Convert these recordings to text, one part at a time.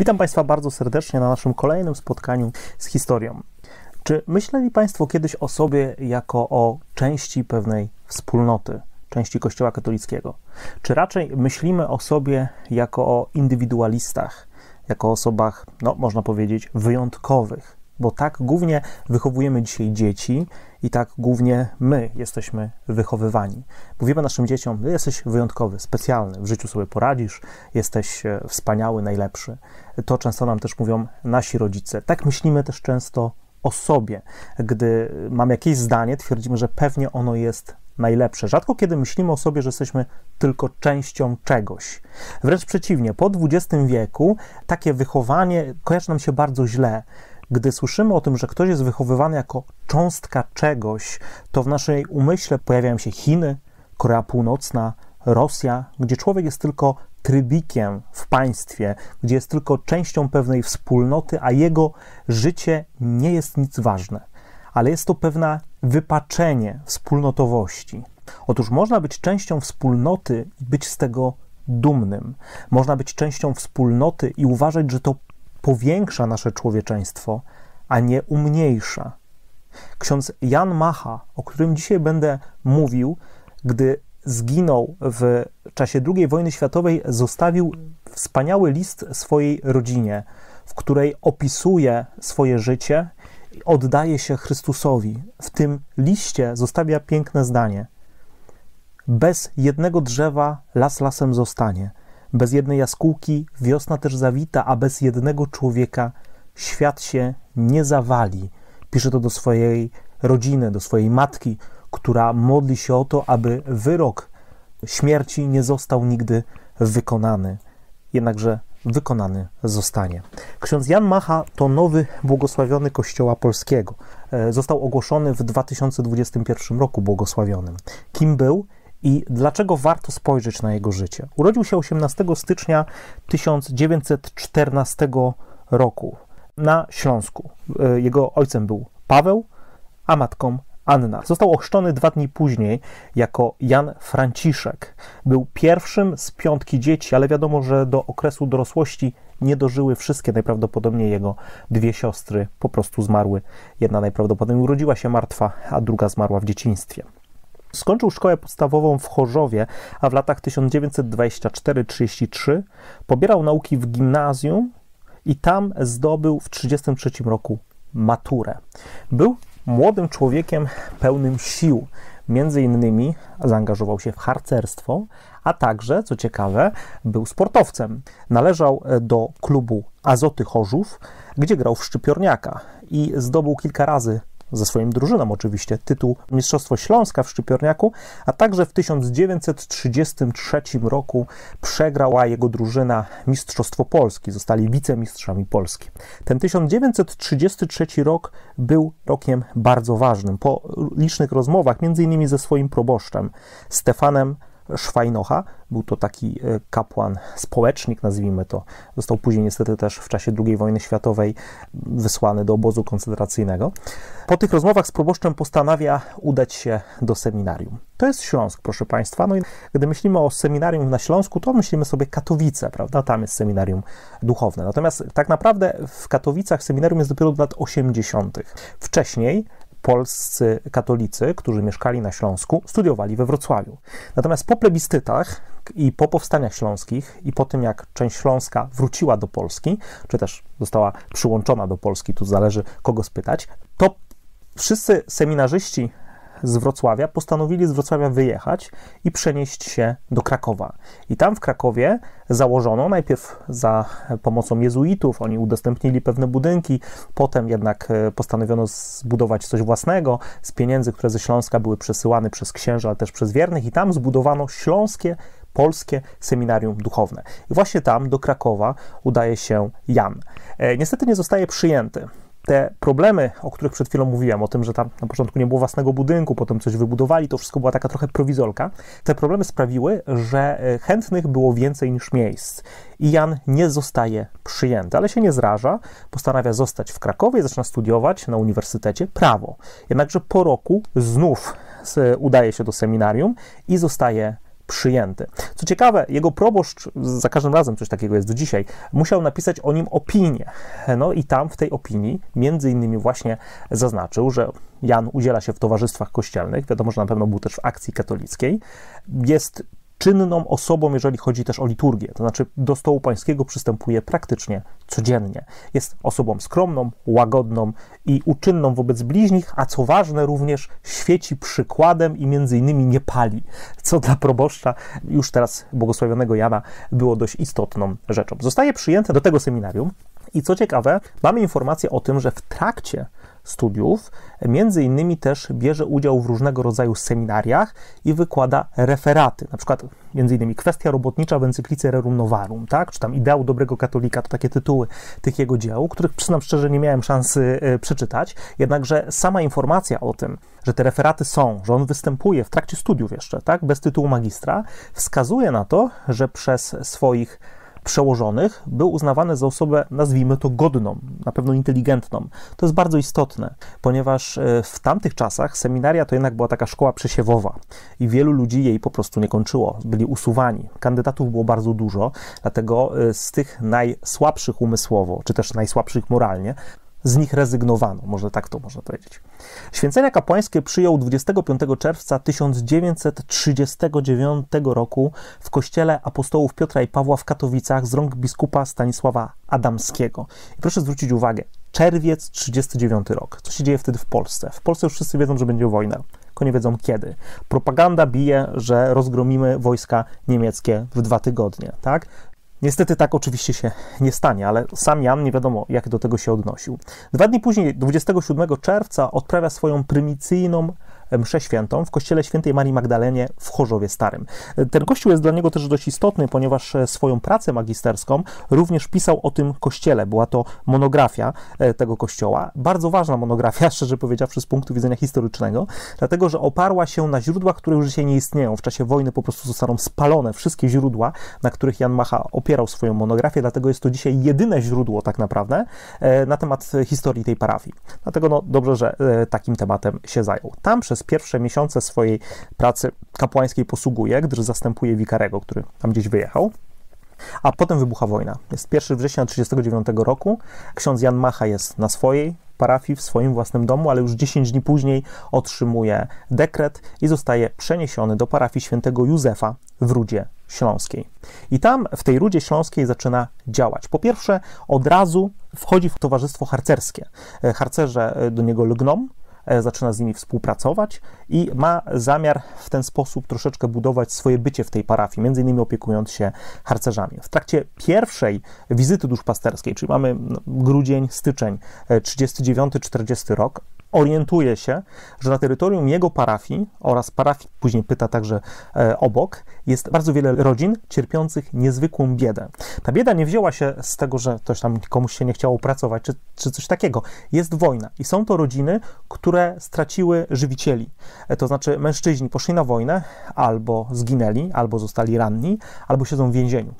Witam Państwa bardzo serdecznie na naszym kolejnym spotkaniu z historią. Czy myśleli Państwo kiedyś o sobie jako o części pewnej wspólnoty, części Kościoła katolickiego? Czy raczej myślimy o sobie jako o indywidualistach, jako o osobach, no można powiedzieć, wyjątkowych? Bo tak głównie wychowujemy dzisiaj dzieci i tak głównie my jesteśmy wychowywani. Mówimy naszym dzieciom: Ty jesteś wyjątkowy, specjalny, w życiu sobie poradzisz, jesteś e, wspaniały, najlepszy. To często nam też mówią nasi rodzice. Tak myślimy też często o sobie. Gdy mamy jakieś zdanie, twierdzimy, że pewnie ono jest najlepsze. Rzadko kiedy myślimy o sobie, że jesteśmy tylko częścią czegoś. Wręcz przeciwnie, po XX wieku takie wychowanie kojarzy nam się bardzo źle. Gdy słyszymy o tym, że ktoś jest wychowywany jako cząstka czegoś, to w naszej umyśle pojawiają się Chiny, Korea Północna, Rosja, gdzie człowiek jest tylko trybikiem w państwie, gdzie jest tylko częścią pewnej wspólnoty, a jego życie nie jest nic ważne. Ale jest to pewne wypaczenie wspólnotowości. Otóż można być częścią wspólnoty i być z tego dumnym. Można być częścią wspólnoty i uważać, że to powiększa nasze człowieczeństwo, a nie umniejsza. Ksiądz Jan Macha, o którym dzisiaj będę mówił, gdy zginął w czasie II wojny światowej, zostawił wspaniały list swojej rodzinie, w której opisuje swoje życie i oddaje się Chrystusowi. W tym liście zostawia piękne zdanie: Bez jednego drzewa las lasem zostanie, bez jednej jaskółki wiosna też zawita, a bez jednego człowieka świat się nie zawali. Pisze to do swojej rodziny, do swojej matki, która modli się o to, aby wyrok śmierci nie został nigdy wykonany. Jednakże wykonany zostanie. Ksiądz Jan Macha to nowy błogosławiony Kościoła Polskiego. E, został ogłoszony w 2021 roku błogosławionym. Kim był i dlaczego warto spojrzeć na jego życie? Urodził się 18 stycznia 1914 roku na Śląsku. E, jego ojcem był Paweł, a matką Anna. Został ochrzczony dwa dni później jako Jan Franciszek. Był pierwszym z piątki dzieci, ale wiadomo, że do okresu dorosłości nie dożyły wszystkie. Najprawdopodobniej jego dwie siostry po prostu zmarły. Jedna najprawdopodobniej urodziła się martwa, a druga zmarła w dzieciństwie. Skończył szkołę podstawową w Chorzowie, a w latach 1924-33 pobierał nauki w gimnazjum i tam zdobył w 1933 roku maturę. Był młodym człowiekiem pełnym sił. Między innymi zaangażował się w harcerstwo, a także, co ciekawe, był sportowcem. Należał do klubu Azoty Chorzów, gdzie grał w szczypiorniaka i zdobył kilka razy ze swoim drużyną oczywiście, tytuł Mistrzostwo Śląska w Szczypiorniaku, a także w 1933 roku przegrała jego drużyna Mistrzostwo Polski, zostali wicemistrzami Polski. Ten 1933 rok był rokiem bardzo ważnym. Po licznych rozmowach, między innymi ze swoim proboszczem Stefanem Szwajnocha. Był to taki e, kapłan, społecznik, nazwijmy to. Został później niestety też w czasie II wojny światowej wysłany do obozu koncentracyjnego. Po tych rozmowach z proboszczem postanawia udać się do seminarium. To jest Śląsk, proszę Państwa. No i gdy myślimy o seminarium na Śląsku, to myślimy sobie Katowice, prawda? Tam jest seminarium duchowne. Natomiast tak naprawdę w Katowicach seminarium jest dopiero od lat 80. Wcześniej polscy katolicy, którzy mieszkali na Śląsku, studiowali we Wrocławiu. Natomiast po plebiscytach i po powstaniach śląskich i po tym, jak część Śląska wróciła do Polski, czy też została przyłączona do Polski, tu zależy kogo spytać, to wszyscy seminarzyści z Wrocławia postanowili z Wrocławia wyjechać i przenieść się do Krakowa. I tam w Krakowie założono najpierw za pomocą jezuitów, oni udostępnili pewne budynki, potem jednak e, postanowiono zbudować coś własnego z pieniędzy, które ze Śląska były przesyłane przez księży, ale też przez wiernych i tam zbudowano śląskie polskie seminarium duchowne. I właśnie tam, do Krakowa, udaje się Jan. E, niestety nie zostaje przyjęty te problemy, o których przed chwilą mówiłem, o tym, że tam na początku nie było własnego budynku, potem coś wybudowali, to wszystko była taka trochę prowizorka, te problemy sprawiły, że e, chętnych było więcej niż miejsc. I Jan nie zostaje przyjęty, ale się nie zraża, postanawia zostać w Krakowie, zaczyna studiować na uniwersytecie prawo. Jednakże po roku znów udaje się do seminarium i zostaje przyjęty. Co ciekawe, jego proboszcz, za każdym razem coś takiego jest do dzisiaj, musiał napisać o nim opinię. No i tam w tej opinii między innymi właśnie zaznaczył, że Jan udziela się w towarzystwach kościelnych, wiadomo, że na pewno był też w akcji katolickiej, jest czynną osobą, jeżeli chodzi też o liturgię, to znaczy do stołu pańskiego przystępuje praktycznie codziennie. Jest osobą skromną, łagodną i uczynną wobec bliźnich, a co ważne również świeci przykładem i między innymi nie pali, co dla proboszcza już teraz błogosławionego Jana było dość istotną rzeczą. Zostaje przyjęty do tego seminarium i co ciekawe, mamy informację o tym, że w trakcie studiów, między innymi też bierze udział w różnego rodzaju seminariach i wykłada referaty, na przykład między innymi kwestia robotnicza w encyklice Rerum Novarum, tak, czy tam ideał dobrego katolika, to takie tytuły tych jego dzieł, których przyznam szczerze nie miałem szansy e, przeczytać, jednakże sama informacja o tym, że te referaty są, że on występuje w trakcie studiów jeszcze, tak, bez tytułu magistra, wskazuje na to, że przez swoich przełożonych był uznawany za osobę, nazwijmy to godną, na pewno inteligentną. To jest bardzo istotne, ponieważ e, w tamtych czasach seminaria to jednak była taka szkoła przesiewowa i wielu ludzi jej po prostu nie kończyło, byli usuwani. Kandydatów było bardzo dużo, dlatego e, z tych najsłabszych umysłowo, czy też najsłabszych moralnie, z nich rezygnowano, może tak to można powiedzieć. Święcenia kapłańskie przyjął 25 czerwca 1939 roku w kościele apostołów Piotra i Pawła w Katowicach z rąk biskupa Stanisława Adamskiego. I proszę zwrócić uwagę, czerwiec 39 rok. Co się dzieje wtedy w Polsce? W Polsce już wszyscy wiedzą, że będzie wojna, tylko nie wiedzą kiedy. Propaganda bije, że rozgromimy wojska niemieckie w dwa tygodnie, tak? Niestety tak oczywiście się nie stanie, ale sam Jan nie wiadomo, jak do tego się odnosił. Dwa dni później, 27 czerwca, odprawia swoją prymicyjną mszę świętą w kościele świętej Marii Magdalenie w Chorzowie Starym. Ten kościół jest dla niego też dość istotny, ponieważ e, swoją pracę magisterską również pisał o tym kościele. Była to monografia e, tego kościoła. Bardzo ważna monografia, szczerze powiedziawszy, z punktu widzenia historycznego, dlatego że oparła się na źródłach, które już dzisiaj nie istnieją. W czasie wojny po prostu zostaną spalone wszystkie źródła, na których Jan Macha opierał swoją monografię, dlatego jest to dzisiaj jedyne źródło tak naprawdę e, na temat historii tej parafii. Dlatego no, dobrze, że takim tematem się zajął. Tam przez przez pierwsze miesiące swojej pracy kapłańskiej posługuje, gdyż zastępuje wikarego, który tam gdzieś wyjechał. A potem wybucha wojna. Jest 1 września 1939 roku. Ksiądz Jan Macha jest na swojej parafii, w swoim własnym domu, ale już 10 dni później otrzymuje dekret i zostaje przeniesiony do parafii świętego Józefa w Rudzie Śląskiej. I tam, w tej Rudzie Śląskiej zaczyna działać. Po pierwsze, od razu wchodzi w towarzystwo harcerskie. Harcerze do niego lgną, E, zaczyna z nimi współpracować i ma zamiar w ten sposób troszeczkę budować swoje bycie w tej parafii, między innymi opiekując się harcerzami. W trakcie pierwszej wizyty duszpasterskiej, czyli mamy no, grudzień, styczeń 39-40 e, rok, orientuje się, że na terytorium jego parafii oraz parafii, później pyta także e, obok, jest bardzo wiele rodzin cierpiących niezwykłą biedę. Ta bieda nie wzięła się z tego, że ktoś tam komuś się nie chciało pracować, czy, czy coś takiego. Jest wojna i są to rodziny, które straciły żywicieli. E, to znaczy mężczyźni poszli na wojnę, albo zginęli, albo zostali ranni, albo siedzą w więzieniu.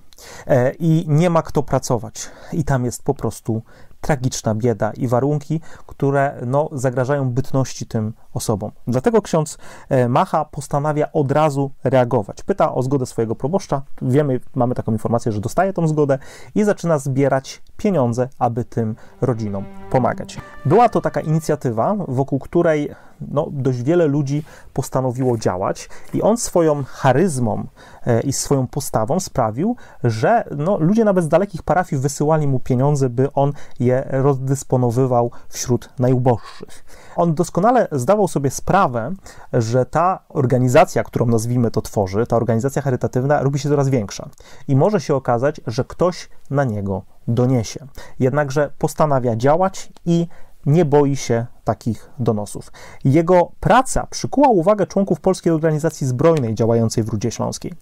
E, I nie ma kto pracować. I tam jest po prostu tragiczna bieda i warunki, które no, zagrażają bytności tym osobom. Dlatego ksiądz e, Macha postanawia od razu reagować. Pyta o zgodę swojego proboszcza. Wiemy, mamy taką informację, że dostaje tą zgodę i zaczyna zbierać pieniądze, aby tym rodzinom pomagać. Była to taka inicjatywa, wokół której no, dość wiele ludzi postanowiło działać i on swoją charyzmą e, i swoją postawą sprawił, że no, ludzie nawet z dalekich parafii wysyłali mu pieniądze, by on je rozdysponowywał wśród najuboższych. On doskonale zdawał sobie sprawę, że ta organizacja, którą nazwijmy to tworzy, ta organizacja charytatywna robi się coraz większa i może się okazać, że ktoś na niego doniesie. Jednakże postanawia działać i nie boi się takich donosów. Jego praca przykuła uwagę członków Polskiej Organizacji Zbrojnej działającej w Rudzie Śląskiej.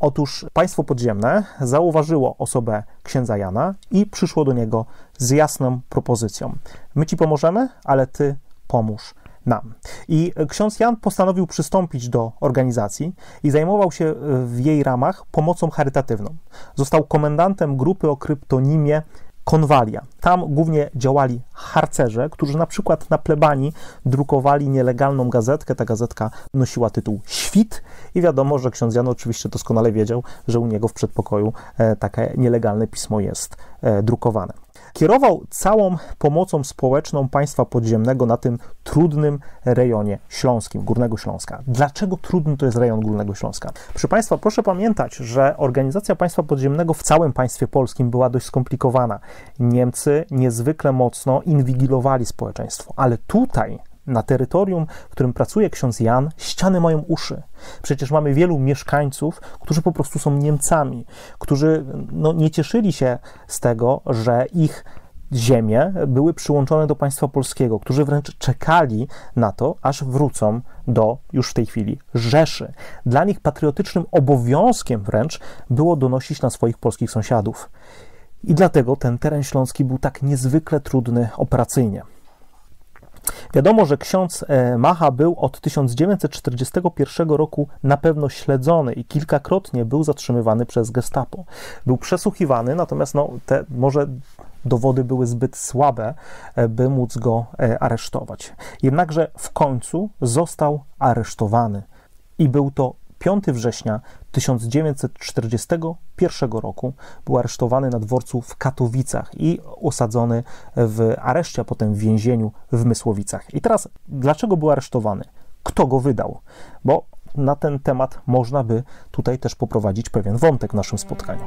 Otóż państwo podziemne zauważyło osobę księdza Jana i przyszło do niego z jasną propozycją. My ci pomożemy, ale ty pomóż nam. I ksiądz Jan postanowił przystąpić do organizacji i zajmował się w jej ramach pomocą charytatywną. Został komendantem grupy o kryptonimie konwalia. Tam głównie działali harcerze, którzy na przykład na plebanii drukowali nielegalną gazetkę. Ta gazetka nosiła tytuł Świt i wiadomo, że ksiądz Jan oczywiście doskonale wiedział, że u niego w przedpokoju e, takie nielegalne pismo jest e, drukowane. Kierował całą pomocą społeczną państwa podziemnego na tym trudnym rejonie śląskim, Górnego Śląska. Dlaczego trudny to jest rejon Górnego Śląska? Proszę Państwa, proszę pamiętać, że organizacja państwa podziemnego w całym państwie polskim była dość skomplikowana. Niemcy niezwykle mocno inwigilowali społeczeństwo, ale tutaj na terytorium, w którym pracuje ksiądz Jan, ściany mają uszy. Przecież mamy wielu mieszkańców, którzy po prostu są Niemcami, którzy no, nie cieszyli się z tego, że ich ziemie były przyłączone do państwa polskiego, którzy wręcz czekali na to, aż wrócą do już w tej chwili Rzeszy. Dla nich patriotycznym obowiązkiem wręcz było donosić na swoich polskich sąsiadów. I dlatego ten teren śląski był tak niezwykle trudny operacyjnie. Wiadomo, że ksiądz e, Macha był od 1941 roku na pewno śledzony i kilkakrotnie był zatrzymywany przez gestapo. Był przesłuchiwany, natomiast no, te może dowody były zbyt słabe, e, by móc go e, aresztować. Jednakże w końcu został aresztowany i był to 5 września 1941 roku był aresztowany na dworcu w Katowicach i osadzony w areszcie, a potem w więzieniu w Mysłowicach. I teraz, dlaczego był aresztowany? Kto go wydał? Bo na ten temat można by tutaj też poprowadzić pewien wątek w naszym spotkaniu.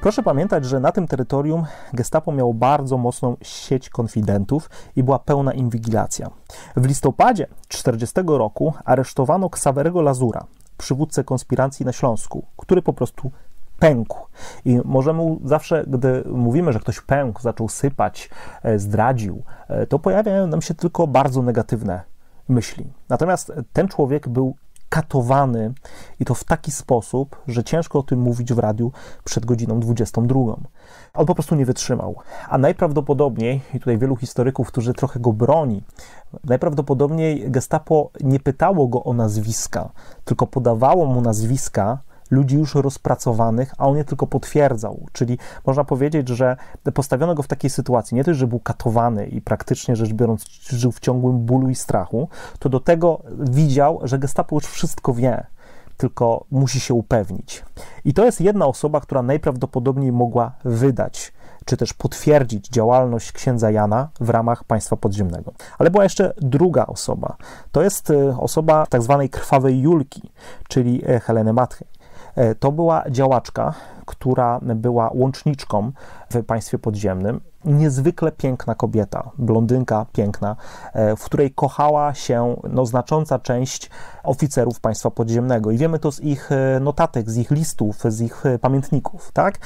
Proszę pamiętać, że na tym terytorium Gestapo miało bardzo mocną sieć konfidentów i była pełna inwigilacja. W listopadzie 1940 roku aresztowano Ksawerego Lazura, przywódcę konspiracji na Śląsku, który po prostu pękł. I możemy zawsze, gdy mówimy, że ktoś pękł, zaczął sypać, e, zdradził, e, to pojawiają nam się tylko bardzo negatywne myśli. Natomiast ten człowiek był katowany i to w taki sposób, że ciężko o tym mówić w radiu przed godziną 22. On po prostu nie wytrzymał. A najprawdopodobniej, i tutaj wielu historyków, którzy trochę go broni, najprawdopodobniej Gestapo nie pytało go o nazwiska, tylko podawało mu nazwiska ludzi już rozpracowanych, a on je tylko potwierdzał. Czyli można powiedzieć, że postawiono go w takiej sytuacji, nie tylko, że był katowany i praktycznie rzecz biorąc żył w ciągłym bólu i strachu, to do tego widział, że gestapo już wszystko wie, tylko musi się upewnić. I to jest jedna osoba, która najprawdopodobniej mogła wydać czy też potwierdzić działalność księdza Jana w ramach państwa podziemnego. Ale była jeszcze druga osoba. To jest e, osoba tak zwanej krwawej Julki, czyli e, Heleny Matchy. E, to była działaczka, która była łączniczką w państwie podziemnym. Niezwykle piękna kobieta, blondynka piękna, e, w której kochała się no, znacząca część oficerów państwa podziemnego. I wiemy to z ich e, notatek, z ich listów, z ich pamiętników. Tak?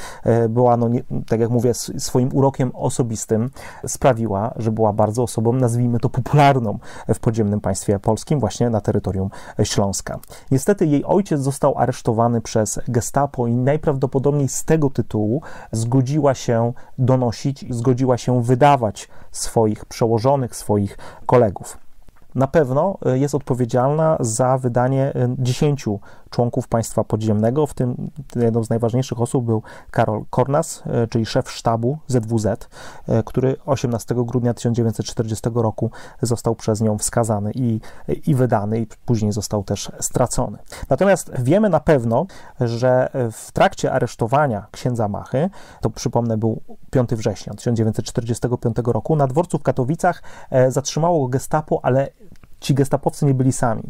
Była, no, nie, tak jak mówię, swoim urokiem osobistym sprawiła, że była bardzo osobą, nazwijmy to popularną w podziemnym państwie polskim, właśnie na terytorium Śląska. Niestety jej ojciec został aresztowany przez gestapo i najprawdopodobniej z tego tytułu zgodziła się donosić, zgodziła się wydawać swoich przełożonych, swoich kolegów. Na pewno e, jest odpowiedzialna za wydanie 10 e, członków państwa podziemnego, w tym jedną z najważniejszych osób był Karol Kornas, e, czyli szef sztabu ZWZ, który 18 grudnia 1940 roku został przez nią wskazany i, i wydany, i później został też stracony. Natomiast wiemy na pewno, że w trakcie aresztowania księdza Machy, to przypomnę był 5 września 1945 roku, na dworcu w Katowicach zatrzymało go gestapo, ale Ci gestapowcy nie byli sami.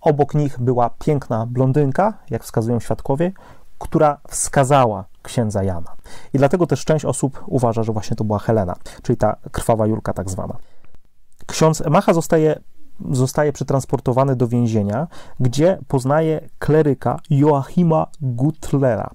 Obok nich była piękna blondynka, jak wskazują świadkowie, która wskazała księdza Jana. I dlatego też część osób uważa, że właśnie to była Helena, czyli ta krwawa Julka tak zwana. Ksiądz Macha zostaje zostaje przetransportowany do więzienia, gdzie poznaje kleryka Joachima Gutlera.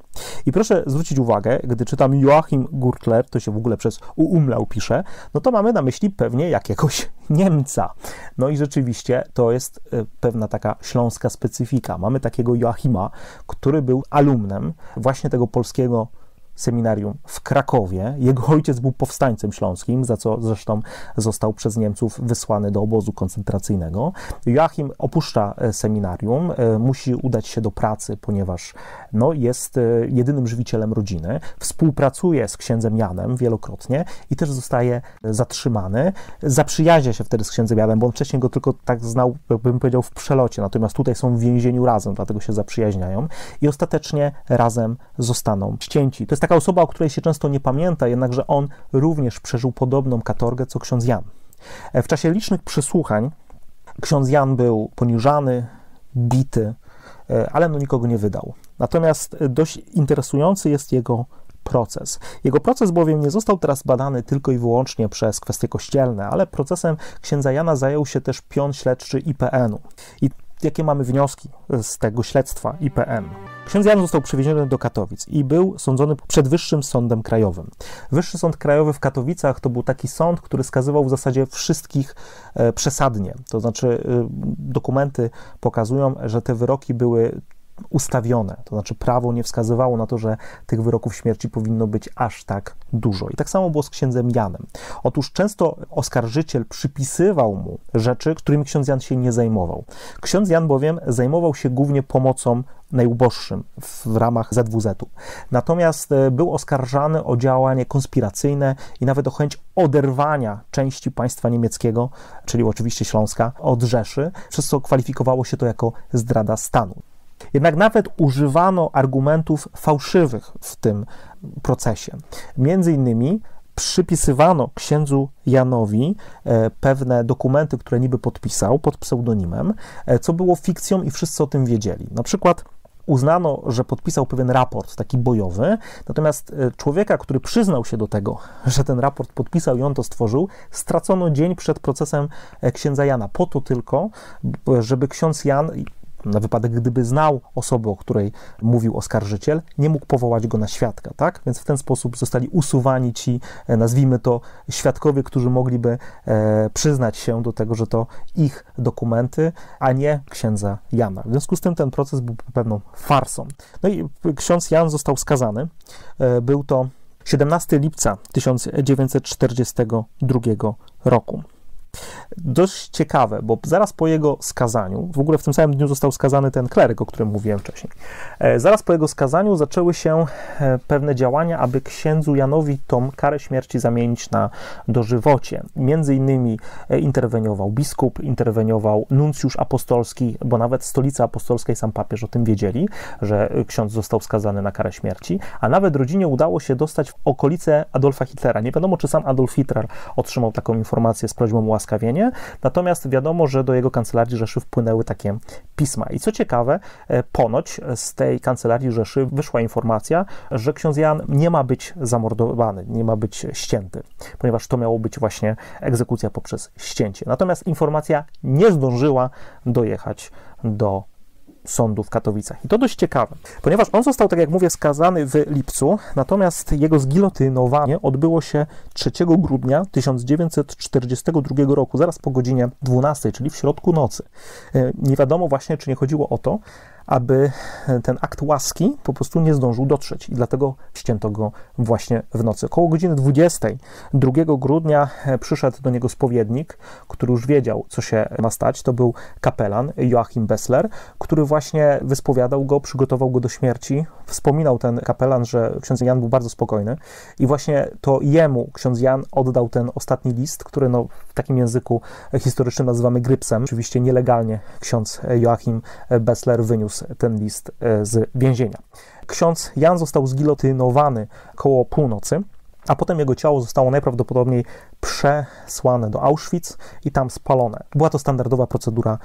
I proszę zwrócić uwagę, gdy czytam Joachim Gurtler, to się w ogóle przez umlał pisze, no to mamy na myśli pewnie jakiegoś Niemca. No i rzeczywiście to jest e, pewna taka śląska specyfika. Mamy takiego Joachima, który był alumnem właśnie tego polskiego seminarium w Krakowie. Jego ojciec był powstańcem śląskim, za co zresztą został przez Niemców wysłany do obozu koncentracyjnego. Joachim opuszcza e, seminarium, e, musi udać się do pracy, ponieważ no, jest e, jedynym żywicielem rodziny. Współpracuje z księdzem Janem wielokrotnie i też zostaje zatrzymany. Zaprzyjaźnia się wtedy z księdzem Janem, bo on wcześniej go tylko tak znał, bym powiedział, w przelocie. Natomiast tutaj są w więzieniu razem, dlatego się zaprzyjaźniają i ostatecznie razem zostaną ścięci. To jest taka osoba, o której się często nie pamięta, jednakże on również przeżył podobną katorgę co ksiądz Jan. W czasie licznych przesłuchań ksiądz Jan był poniżany, bity, ale no nikogo nie wydał. Natomiast dość interesujący jest jego proces. Jego proces bowiem nie został teraz badany tylko i wyłącznie przez kwestie kościelne, ale procesem księdza Jana zajął się też pion śledczy IPN-u. I jakie mamy wnioski z tego śledztwa IPN? Ksiądz Jan został przewieziony do Katowic i był sądzony przed Wyższym Sądem Krajowym. Wyższy Sąd Krajowy w Katowicach to był taki sąd, który skazywał w zasadzie wszystkich e, przesadnie. To znaczy, e, dokumenty pokazują, że te wyroki były ustawione. To znaczy, prawo nie wskazywało na to, że tych wyroków śmierci powinno być aż tak dużo. I tak samo było z księdzem Janem. Otóż często oskarżyciel przypisywał mu rzeczy, którymi ksiądz Jan się nie zajmował. Ksiądz Jan bowiem zajmował się głównie pomocą najuboższym w ramach ZWZ-u. Natomiast e, był oskarżany o działanie konspiracyjne i nawet o chęć oderwania części państwa niemieckiego, czyli oczywiście Śląska, od Rzeszy, przez co kwalifikowało się to jako zdrada stanu. Jednak nawet używano argumentów fałszywych w tym procesie. Między innymi przypisywano księdzu Janowi e, pewne dokumenty, które niby podpisał pod pseudonimem, e, co było fikcją i wszyscy o tym wiedzieli. Na przykład uznano, że podpisał pewien raport, taki bojowy, natomiast e, człowieka, który przyznał się do tego, że ten raport podpisał i on to stworzył, stracono dzień przed procesem księdza Jana, po to tylko, żeby ksiądz Jan na wypadek, gdyby znał osobę, o której mówił oskarżyciel, nie mógł powołać go na świadka, tak? Więc w ten sposób zostali usuwani ci, e, nazwijmy to, świadkowie, którzy mogliby e, przyznać się do tego, że to ich dokumenty, a nie księdza Jana. W związku z tym ten proces był pewną farsą. No i ksiądz Jan został skazany. E, był to 17 lipca 1942 roku. Dość ciekawe, bo zaraz po jego skazaniu, w ogóle w tym samym dniu został skazany ten kleryk, o którym mówiłem wcześniej. E, zaraz po jego skazaniu zaczęły się e, pewne działania, aby księdzu Janowi tą karę śmierci zamienić na dożywocie. Między innymi e, interweniował biskup, interweniował nuncjusz apostolski, bo nawet stolica apostolska i sam papież o tym wiedzieli, że ksiądz został skazany na karę śmierci, a nawet rodzinie udało się dostać w okolice Adolfa Hitlera. Nie wiadomo, czy sam Adolf Hitler otrzymał taką informację z prośbą o ułaskawienie, natomiast wiadomo, że do jego kancelarii Rzeszy wpłynęły takie pisma. I co ciekawe, e, ponoć z tej kancelarii Rzeszy wyszła informacja, że ksiądz Jan nie ma być zamordowany, nie ma być ścięty, ponieważ to miało być właśnie egzekucja poprzez ścięcie. Natomiast informacja nie zdążyła dojechać do sądu w Katowicach. I to dość ciekawe, ponieważ on został, tak jak mówię, skazany w lipcu, natomiast jego zgilotynowanie odbyło się 3 grudnia 1942 roku, zaraz po godzinie 12, czyli w środku nocy. E, nie wiadomo właśnie, czy nie chodziło o to, aby ten akt łaski po prostu nie zdążył dotrzeć i dlatego ścięto go właśnie w nocy. Koło godziny 20 2 grudnia e, przyszedł do niego spowiednik, który już wiedział, co się ma stać. To był kapelan Joachim Bessler, który właśnie wyspowiadał go, przygotował go do śmierci. Wspominał ten kapelan, że ksiądz Jan był bardzo spokojny i właśnie to jemu ksiądz Jan oddał ten ostatni list, który no, w takim języku historycznym nazywamy grypsem. Oczywiście nielegalnie ksiądz Joachim Bessler wyniósł ten list e, z więzienia. Ksiądz Jan został zgilotynowany koło północy, a potem jego ciało zostało najprawdopodobniej przesłane do Auschwitz i tam spalone. Była to standardowa procedura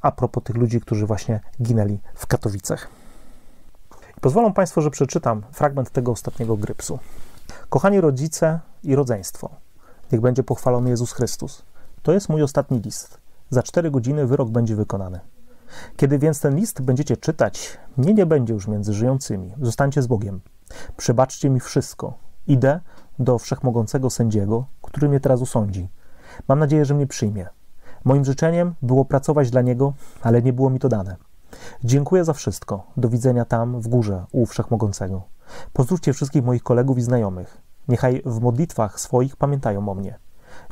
a propos tych ludzi, którzy właśnie ginęli w Katowicach. Pozwolą Państwo, że przeczytam fragment tego ostatniego grypsu. Kochani rodzice i rodzeństwo, niech będzie pochwalony Jezus Chrystus. To jest mój ostatni list. Za cztery godziny wyrok będzie wykonany. Kiedy więc ten list będziecie czytać, mnie nie będzie już między żyjącymi. Zostańcie z Bogiem. Przebaczcie mi wszystko. Idę do wszechmogącego sędziego, który mnie teraz usądzi. Mam nadzieję, że mnie przyjmie. Moim życzeniem było pracować dla niego, ale nie było mi to dane. Dziękuję za wszystko. Do widzenia tam, w górze, u wszechmogącego. Pozdrówcie wszystkich moich kolegów i znajomych. Niechaj w modlitwach swoich pamiętają o mnie.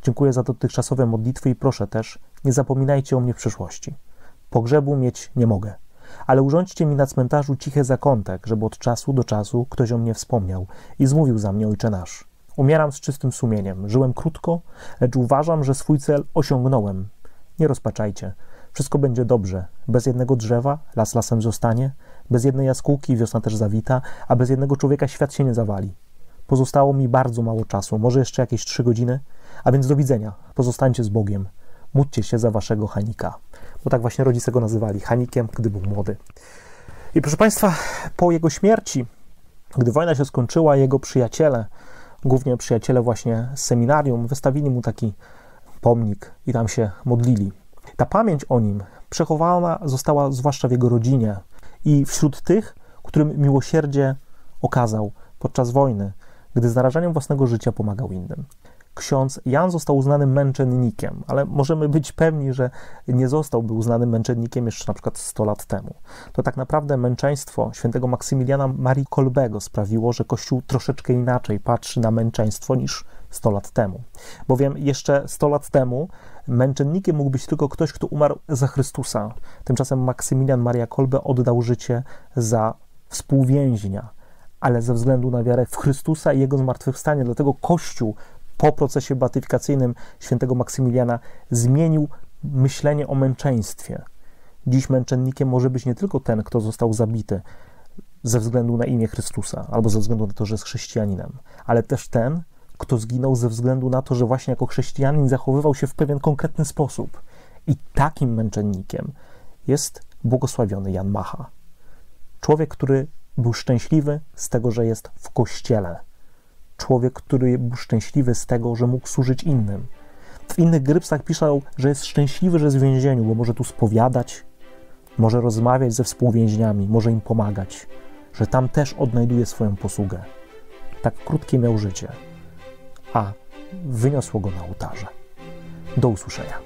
Dziękuję za dotychczasowe modlitwy i proszę też, nie zapominajcie o mnie w przyszłości. Pogrzebu mieć nie mogę, ale urządźcie mi na cmentarzu cichy zakątek, żeby od czasu do czasu ktoś o mnie wspomniał i zmówił za mnie Ojcze Nasz. Umieram z czystym sumieniem. Żyłem krótko, lecz uważam, że swój cel osiągnąłem. Nie rozpaczajcie. Wszystko będzie dobrze. Bez jednego drzewa las lasem zostanie, bez jednej jaskółki wiosna też zawita, a bez jednego człowieka świat się nie zawali. Pozostało mi bardzo mało czasu, może jeszcze jakieś trzy godziny, a więc do widzenia. Pozostańcie z Bogiem. Módlcie się za waszego Hanika. Bo tak właśnie rodzice go nazywali Hanikiem, gdy był młody. I proszę Państwa, po jego śmierci, gdy wojna się skończyła, jego przyjaciele, głównie przyjaciele właśnie z seminarium, wystawili mu taki pomnik i tam się modlili. Ta pamięć o nim przechowana została zwłaszcza w jego rodzinie i wśród tych, którym miłosierdzie okazał podczas wojny, gdy z narażeniem własnego życia pomagał innym ksiądz Jan został uznanym męczennikiem, ale możemy być pewni, że nie zostałby uznanym męczennikiem jeszcze na przykład 100 lat temu. To tak naprawdę męczeństwo świętego Maksymiliana Marii Kolbego sprawiło, że Kościół troszeczkę inaczej patrzy na męczeństwo niż 100 lat temu. Bowiem jeszcze 100 lat temu męczennikiem mógł być tylko ktoś, kto umarł za Chrystusa. Tymczasem Maksymilian Maria Kolbe oddał życie za współwięźnia, ale ze względu na wiarę w Chrystusa i Jego zmartwychwstanie. Dlatego Kościół po procesie beatyfikacyjnym świętego Maksymiliana zmienił myślenie o męczeństwie. Dziś męczennikiem może być nie tylko ten, kto został zabity ze względu na imię Chrystusa, albo ze względu na to, że jest chrześcijaninem, ale też ten, kto zginął ze względu na to, że właśnie jako chrześcijanin zachowywał się w pewien konkretny sposób. I takim męczennikiem jest błogosławiony Jan Macha. Człowiek, który był szczęśliwy z tego, że jest w kościele człowiek, który był szczęśliwy z tego, że mógł służyć innym. W innych grypsach piszą, że jest szczęśliwy, że jest w więzieniu, bo może tu spowiadać, może rozmawiać ze współwięźniami, może im pomagać, że tam też odnajduje swoją posługę. Tak krótkie miał życie, a wyniosło go na ołtarze. Do usłyszenia.